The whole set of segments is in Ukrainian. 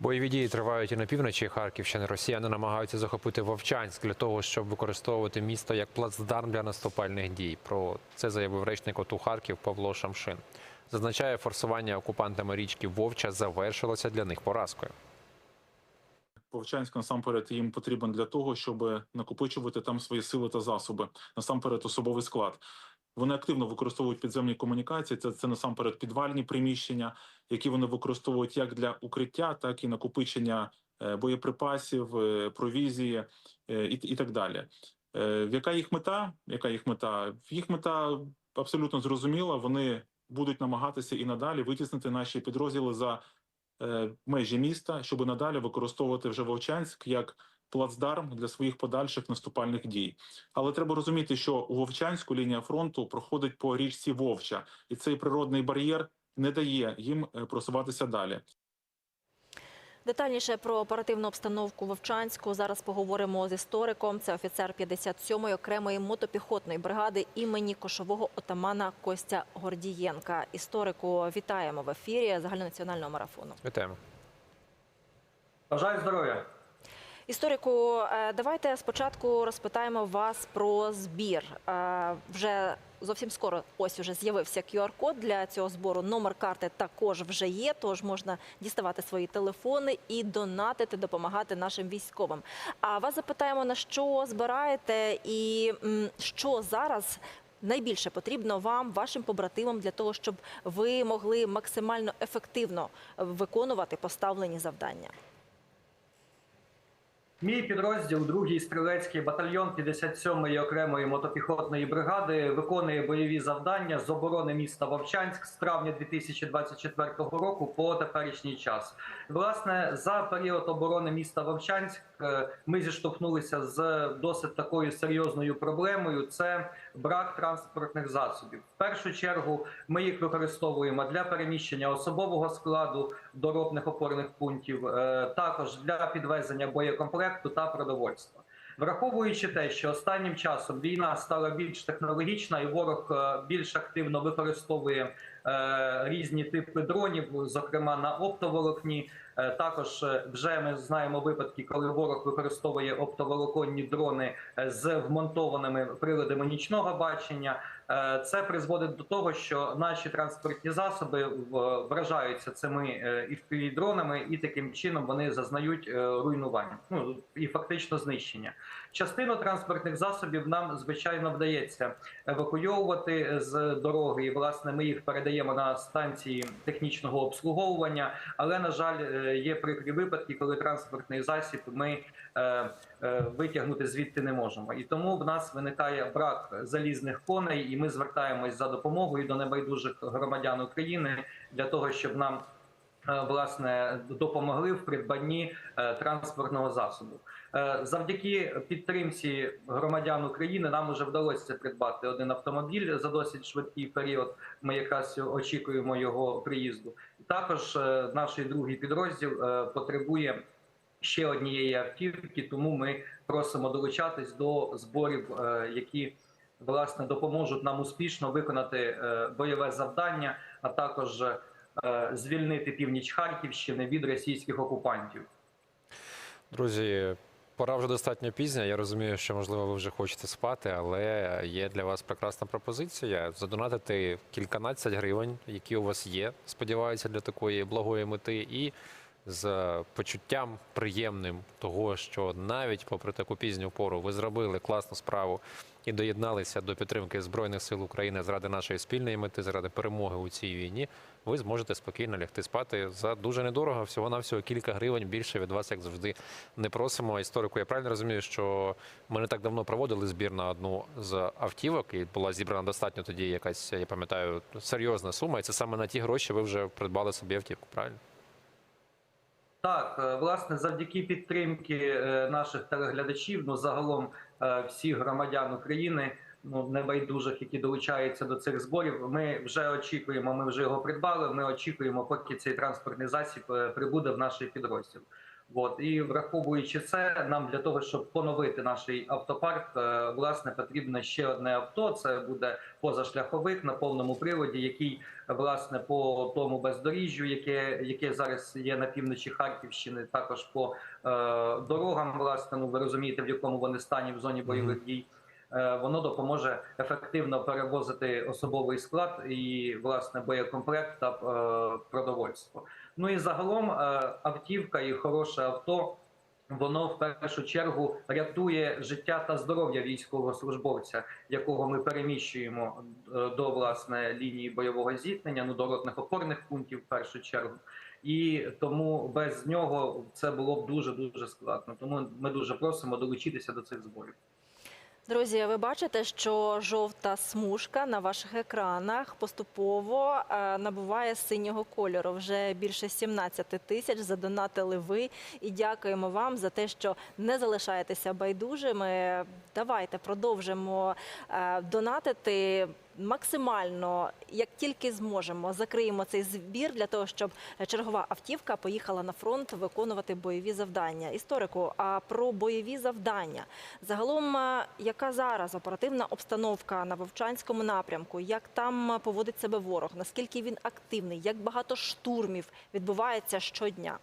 Бойові дії тривають і на півночі Харківщини. Росіяни намагаються захопити Вовчанськ для того, щоб використовувати місто як плацдарм для наступальних дій. Про це заявив речник ОТУ Харків Павло Шамшин. Зазначає, форсування окупантами річки Вовча завершилося для них поразкою. Вовчанськ насамперед їм потрібен для того, щоб накопичувати там свої сили та засоби, насамперед особовий склад. Вони активно використовують підземні комунікації. Це, це насамперед підвальні приміщення, які вони використовують як для укриття, так і накопичення е, боєприпасів, е, провізії е, і, і так далі. Яка їх мета? Яка їх мета? Їх мета абсолютно зрозуміла. Вони будуть намагатися і надалі витіснити наші підрозділи за межі міста, щоб надалі використовувати вже Вовчанськ як плацдарм для своїх подальших наступальних дій. Але треба розуміти, що у Вовчанську лінія фронту проходить по річці Вовча, і цей природний бар'єр не дає їм е, просуватися далі. Детальніше про оперативну обстановку Вовчанську зараз поговоримо з істориком. Це офіцер 57-ї окремої мотопіхотної бригади імені кошового отамана Костя Гордієнка. Історику вітаємо в ефірі загальнонаціонального марафону. Вітаємо. Бажаю здоров'я. Історику, е, давайте спочатку розпитаємо вас про збір. Е, Вже зовсім скоро ось уже з'явився QR-код для цього збору. Номер карти також вже є, тож можна діставати свої телефони і донатити, допомагати нашим військовим. А вас запитаємо, на що збираєте і що зараз. Найбільше потрібно вам, вашим побратимам, для того, щоб ви могли максимально ефективно виконувати поставлені завдання. Мій підрозділ, другий стрілецький батальйон 57-ї окремої мотопіхотної бригади, виконує бойові завдання з оборони міста Вовчанськ з травня 2024 року по теперішній час. Власне, за період оборони міста Вовчанськ ми зіштовхнулися з досить такою серйозною проблемою. Це брак транспортних засобів. В першу чергу ми їх використовуємо для переміщення особового складу до робних опорних пунктів, е, також для підвезення боєкомплекту та продовольства. Враховуючи те, що останнім часом війна стала більш технологічна, і ворог е, більш активно використовує е, різні типи дронів, зокрема на оптоволокні. Е, Також е, вже ми знаємо випадки, коли ворог використовує оптоволоконні дрони е, з вмонтованими приладами нічного бачення. Е, Це призводить до того, що наші транспортні засоби вражаються цими і дронами, і таким чином вони зазнають е, руйнувань, ну і фактично знищення. Частину транспортних засобів нам звичайно вдається евакуйовувати з дороги. І власне ми їх передаємо на станції технічного обслуговування. Але на жаль, е, є прикрі випадки, коли транспортний засіб ми е, е, витягнути звідти не можемо. І тому в нас виникає брак залізних коней, і ми звертаємось за допомогою до небайдужих громадян України для того, щоб нам власне допомогли в придбанні е, транспортного засобу. Е, Завдяки підтримці громадян України нам вже вдалося придбати один автомобіль за досить швидкий період. Ми якраз очікуємо його приїзду. Також е, наш другий підрозділ е, потребує ще однієї автівки, тому ми просимо долучатись до зборів, е, які власне допоможуть нам успішно виконати е, бойове завдання, а також е, звільнити північ Харківщини від російських окупантів. Друзі, пора вже достатньо пізня. Я розумію, що можливо ви вже хочете спати, але є для вас прекрасна пропозиція задонатити кільканадцять гривень, які у вас є. Сподіваюся, для такої благої мети, і з почуттям приємним того, що навіть попри таку пізню пору ви зробили класну справу і доєдналися до підтримки збройних сил України заради нашої спільної мети, заради перемоги у цій війні. Ви зможете спокійно лягти спати за дуже недорого, всього навсього кілька гривень більше від вас, як завжди, не просимо. Історику, я правильно розумію, що ми не так давно проводили збір на одну з автівок, і була зібрана достатньо тоді якась, я пам'ятаю, серйозна сума. І це саме на ті гроші ви вже придбали собі автівку, правильно? Так, е, власне, завдяки підтримки е, наших телеглядачів, ну загалом всіх громадян України, ну небайдужих, які долучаються до цих зборів. Ми вже очікуємо. Ми вже його придбали. Ми очікуємо, поки цей транспортний засіб е, прибуде в наш підрозділ. От і враховуючи це, нам для того, щоб поновити наш автопарк, е, власне, потрібно ще одне авто. Це буде позашляховик на повному приводі, який власне по тому бездоріжжю, яке яке зараз є на півночі Харківщини, також по е, дорогам. Власне, ну ви розумієте, в якому вони стані в зоні бойових дій. Е, Воно допоможе ефективно перевозити особовий склад і власне боєкомплект та е, продовольство. Ну і загалом е, автівка і хороше авто. Воно в першу чергу рятує життя та здоров'я військовослужбовця, якого ми переміщуємо до власне лінії бойового зіткнення, ну до ротних опорних пунктів, в першу чергу. І тому без нього це було б дуже дуже складно. Тому ми дуже просимо долучитися до цих зборів. Друзі, ви бачите, що жовта смужка на ваших екранах поступово е, набуває синього кольору. Вже більше 17 тисяч задонатили ви. І дякуємо вам за те, що не залишаєтеся байдужими. Давайте продовжимо е, донатити. Максимально, як тільки зможемо, закриємо цей збір для того, щоб чергова автівка поїхала на фронт виконувати бойові завдання. Історику, а про бойові завдання загалом, е, яка зараз оперативна обстановка на Вовчанському напрямку? Як там поводить себе ворог? Наскільки він активний? Як багато штурмів відбувається щодня?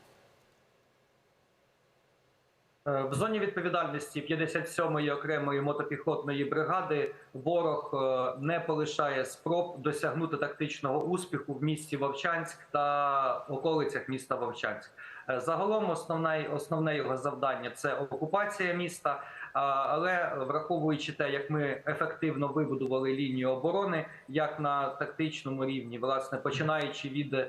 Е, В зоні відповідальності 57-ї окремої мотопіхотної бригади ворог е, не полишає спроб досягнути тактичного успіху в місті Вовчанськ та околицях міста Вовчанськ. Е, Загалом основне, основне його завдання це окупація міста. Але враховуючи те, як ми ефективно вибудували лінію оборони, як на тактичному рівні, власне починаючи від е,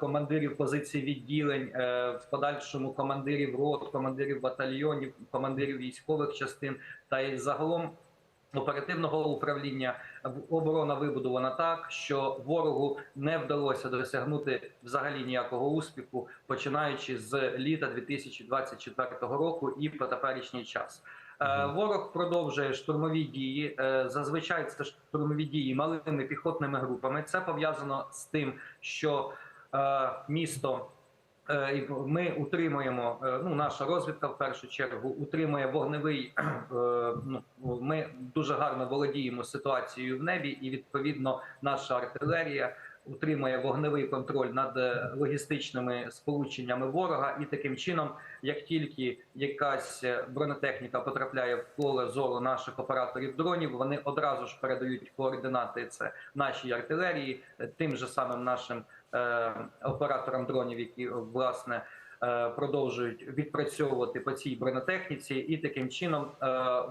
командирів позицій відділень, е, в подальшому командирів рот, командирів батальйонів, командирів військових частин та й загалом оперативного управління оборона вибудована так, що ворогу не вдалося досягнути взагалі ніякого успіху, починаючи з літа 2024 року і по теперішній час. Е, Ворог продовжує штурмові дії. Е, Зазвичай це штурмові дії малими піхотними групами. Це пов'язано з тим, що е, місто. Е, Ми утримуємо, е, ну наша розвідка в першу чергу утримує вогневий. е, Ну ми дуже гарно володіємо ситуацією в небі, і відповідно наша артилерія утримує вогневий контроль над е, логістичними сполученнями ворога, і таким чином, як тільки якась е, бронетехніка потрапляє в поле зору наших операторів дронів, вони одразу ж передають координати це нашій артилерії, е, тим же самим нашим е, операторам дронів, які власне. Продовжують відпрацьовувати по цій бронетехніці, і таким чином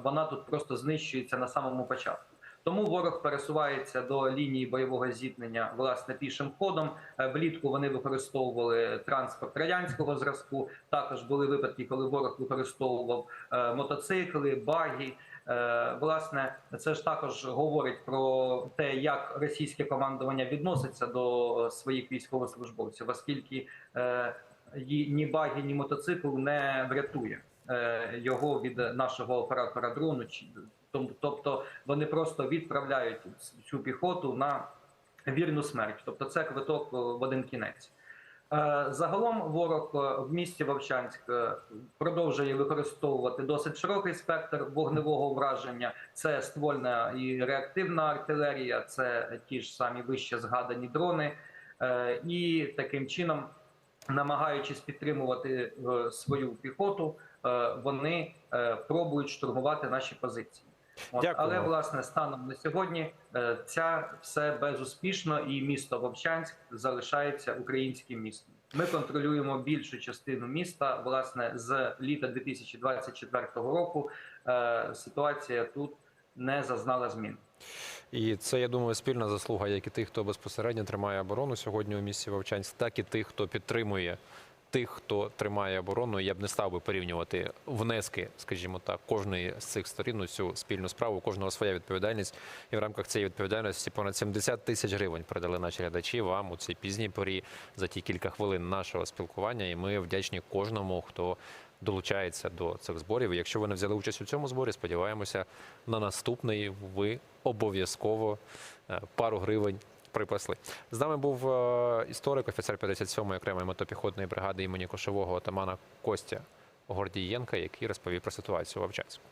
вона тут просто знищується на самому початку. Тому ворог пересувається до лінії бойового зіткнення власне пішим ходом. Е, Влітку вони використовували транспорт радянського зразку. Також були випадки, коли ворог використовував е, мотоцикли, баги. Е, Власне, це ж також говорить про те, як російське командування відноситься до своїх військовослужбовців, оскільки ні баги, ні мотоцикл не врятує його від нашого оператора дрону. Тобто вони просто відправляють цю піхоту на вірну смерть. Тобто це квиток в один кінець. Е, Загалом ворог е, в місті Вовчанськ е, продовжує використовувати досить широкий спектр вогневого враження. Це ствольна і реактивна артилерія, це ті ж самі вище згадані дрони, і таким чином, намагаючись підтримувати свою піхоту, вони пробують штурмувати наші позиції. Дякую. але власне станом на сьогодні е, ця все безуспішно, і місто Вовчанськ залишається українським містом. Ми контролюємо більшу частину міста. Власне, з літа 2024 року е, ситуація тут не зазнала змін. І це, я думаю, спільна заслуга як і тих, хто безпосередньо тримає оборону сьогодні у місті Вовчанськ, так і тих, хто підтримує тих, хто тримає оборону. Я б не став би порівнювати внески, скажімо так, кожної з цих сторін у цю спільну справу. У кожного своя відповідальність. І в рамках цієї відповідальності понад 70 тисяч гривень передали наші глядачі вам у цій пізній порі за ті кілька хвилин нашого спілкування. І ми вдячні кожному, хто долучається до цих зборів. Якщо ви не взяли участь у цьому зборі, сподіваємося, на наступний ви обов'язково е, пару гривень припасли. З нами був е, історик, офіцер 57-ї окремої мотопіхотної бригади імені Кошового отамана Костя Гордієнка, який розповів про ситуацію в Овчанську.